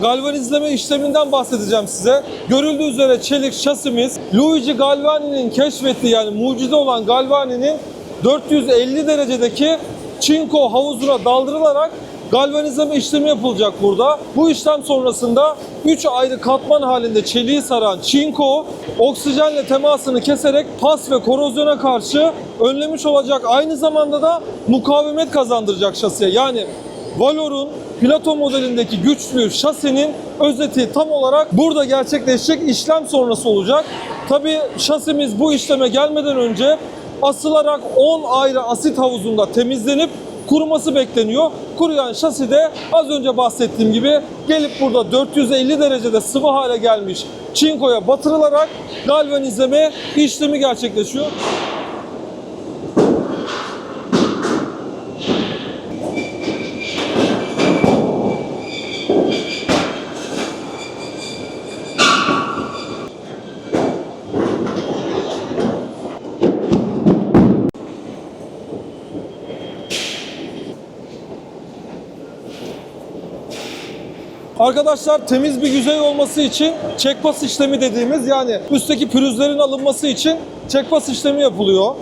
galvanizleme işleminden bahsedeceğim size. Görüldüğü üzere çelik şasimiz Luigi Galvani'nin keşfettiği yani mucize olan Galvani'nin 450 derecedeki çinko havuzuna daldırılarak galvanizleme işlemi yapılacak burada. Bu işlem sonrasında 3 ayrı katman halinde çeliği saran çinko oksijenle temasını keserek pas ve korozyona karşı önlemiş olacak. Aynı zamanda da mukavemet kazandıracak şasiye. Yani Valor'un Plato modelindeki güçlü şasinin özeti tam olarak burada gerçekleşecek işlem sonrası olacak. Tabi şasimiz bu işleme gelmeden önce asılarak 10 ayrı asit havuzunda temizlenip kuruması bekleniyor. Kuruyan şasi de az önce bahsettiğim gibi gelip burada 450 derecede sıvı hale gelmiş çinkoya batırılarak galvanizleme işlemi gerçekleşiyor. Arkadaşlar temiz bir yüzey olması için checkpass işlemi dediğimiz yani üstteki pürüzlerin alınması için checkpass işlemi yapılıyor.